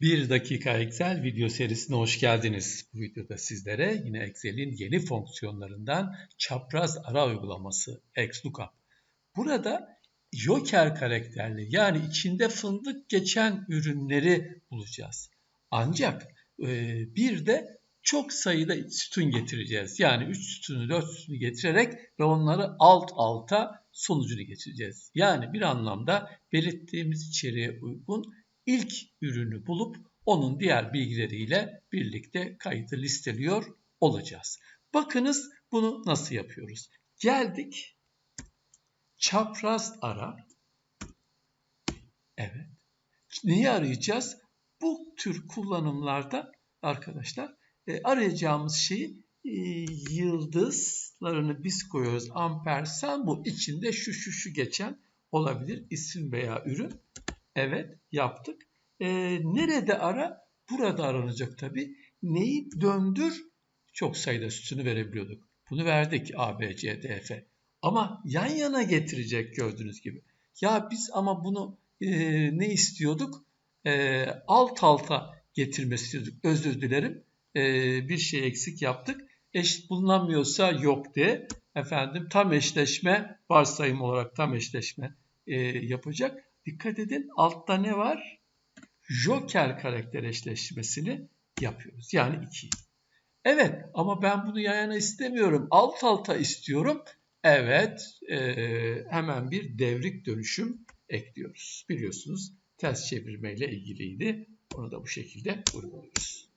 Bir dakika Excel video serisine hoş geldiniz. Bu videoda sizlere yine Excel'in yeni fonksiyonlarından çapraz ara uygulaması XLOOKUP. Burada Joker karakterli yani içinde fındık geçen ürünleri bulacağız. Ancak e, bir de çok sayıda sütun getireceğiz. Yani 3 sütunu 4 sütunu getirerek ve onları alt alta sonucunu getireceğiz. Yani bir anlamda belirttiğimiz içeriğe uygun ilk ürünü bulup onun diğer bilgileriyle birlikte kaydı listeliyor olacağız. Bakınız bunu nasıl yapıyoruz. Geldik çapraz ara. Evet. Neyi arayacağız? Bu tür kullanımlarda arkadaşlar e, arayacağımız şeyi e, yıldızlarını biz koyuyoruz. Ampersand bu içinde şu şu şu geçen olabilir isim veya ürün. Evet yaptık. E, nerede ara? Burada aranacak tabi. Neyi döndür? Çok sayıda sütunu verebiliyorduk. Bunu verdik A, B, C, D, F. Ama yan yana getirecek gördüğünüz gibi. Ya biz ama bunu e, ne istiyorduk? E, alt alta getirmesi istiyorduk. Özür dilerim. E, bir şey eksik yaptık. Eş bulunamıyorsa yok de. Efendim tam eşleşme varsayım olarak tam eşleşme e, yapacak. Dikkat edin altta ne var? Joker karakter eşleşmesini yapıyoruz. Yani 2. Evet ama ben bunu yayana istemiyorum. Alt alta istiyorum. Evet e, hemen bir devrik dönüşüm ekliyoruz. Biliyorsunuz ters çevirmeyle ilgiliydi. Onu da bu şekilde uyguluyoruz.